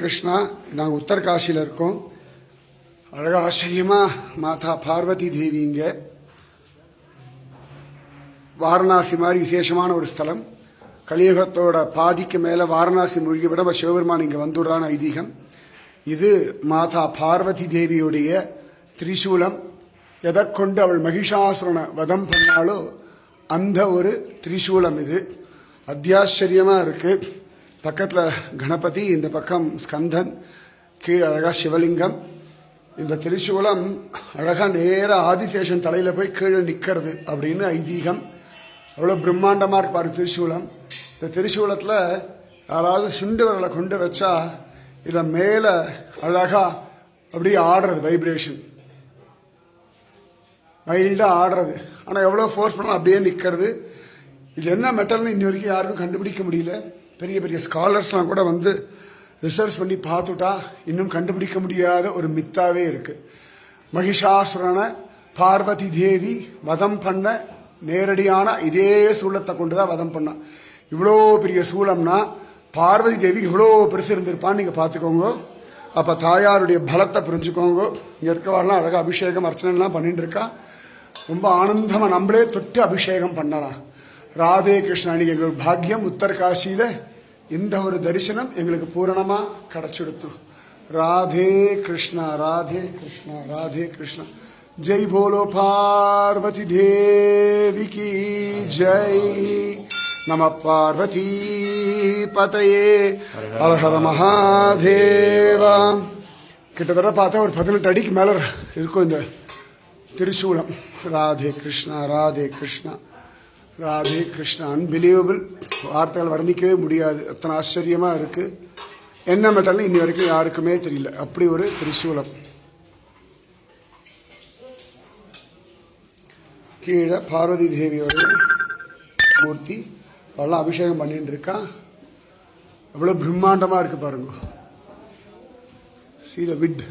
கிருஷ்ணா நாங்கள் உத்தரகாசியில் இருக்கோம். அழகா ஆச்சரியமாக மாதா பார்வதி தேவி இங்கே. வாரணாசி மாதிரி விசேஷமான ஒரு ஸ்தலம். கலியுகத்தோட பாதிக்கு மேலே வாரணாசி மூழ்கி விட சிவபெருமான் இங்கே வந்துடுறான ஐதீகம். இது மாதா பார்வதி தேவியுடைய திரிசூலம். எதை கொண்டு அவள் மகிஷாசுரனை வதம் பண்ணாலோ அந்த ஒரு திரிசூலம் இது. அத்தியாச்சரியமாக இருக்குது பக்கத்தில் கணபதி இந்த பக்கம் ஸ்கந்தன் கீழே அழகாக சிவலிங்கம். இந்த திரிசூலம் அழகாக நேராக ஆதிசேஷன் தலையில் போய் கீழே நிற்கிறது அப்படின்னு ஐதீகம். அவ்வளோ பிரம்மாண்டமாக இருப்பார் பாரு திரிசூலம் இந்த திரிசூலத்தில் யாராவது சுண்டுவரலை கொண்டு வச்சா இதை மேலே அழகாக அப்படியே ஆடுறது வைப்ரேஷன் மைல்டாக ஆடுறது. ஆனால் எவ்வளோ ஃபோர்ஸ் பண்ணாலும் அப்படியே நிற்கிறது இது என்ன மெட்டல்னு இன்னி வரைக்கும் யாருக்கும் கண்டுபிடிக்க முடியல. பெரிய பெரிய ஸ்காலர்ஸ்லாம் கூட வந்து ரிசர்ச் பண்ணி பார்த்துட்டா இன்னும் கண்டுபிடிக்க முடியாத ஒரு மித்தாவே இருக்குது மகிஷாசுரனை பார்வதி தேவி வதம் பண்ண நேரடியான இதே சூலத்தை கொண்டு தான் வதம் பண்ணான் இவ்வளோ பெரிய சூலம்னா பார்வதி தேவி இவ்வளோ பெருசு இருந்திருப்பான்னு நீங்கள் பார்த்துக்கோங்க. அப்போ தாயாருடைய பலத்தை புரிஞ்சுக்கோங்க. இங்கே இருக்கிறவாள்லாம் அழகாக அபிஷேகம் அர்ச்சனைலாம் பண்ணிட்டு இருக்கா. ரொம்ப ஆனந்தமாக நம்மளே தொட்டு அபிஷேகம் பண்ணலாம். ராதே கிருஷ்ணா எங்களுக்கு பாக்யம் உத்தரகாசியில் இந்த ஒரு தரிசனம் எங்களுக்கு பூரணமாக கிடச்சிடுத்து ராதே கிருஷ்ணா ராதே கிருஷ்ணா ராதே கிருஷ்ணா. ஜெய் போலோ பார்வதி தேவி கி ஜெய். நம பார்வதி பதையே. ஹரஹர மகாதேவா. கிட்டத்தட்ட பார்த்தா ஒரு பதினெட்டு அடிக்கு மேலே இருக்கும் இந்த திரிசூலம் ராதே கிருஷ்ணா ராதே கிருஷ்ணா. ராதே கிருஷ்ணா அன்பிலீவபிள் வார்த்தைகள் வர்ணிக்கவே முடியாது. அத்தனை ஆச்சரியமாக இருக்குது என்ன மெட்டல்னு இன்னி வரைக்கும் யாருக்குமே தெரியல. அப்படி ஒரு திரிசூலம். கீழே பார்வதி தேவியோட மூர்த்தி. அவெல்லாம் அபிஷேகம் பண்ணிட்டு இருக்கா. எவ்வளோ பிரம்மாண்டமாக இருக்குது பாருங்க. See த விட்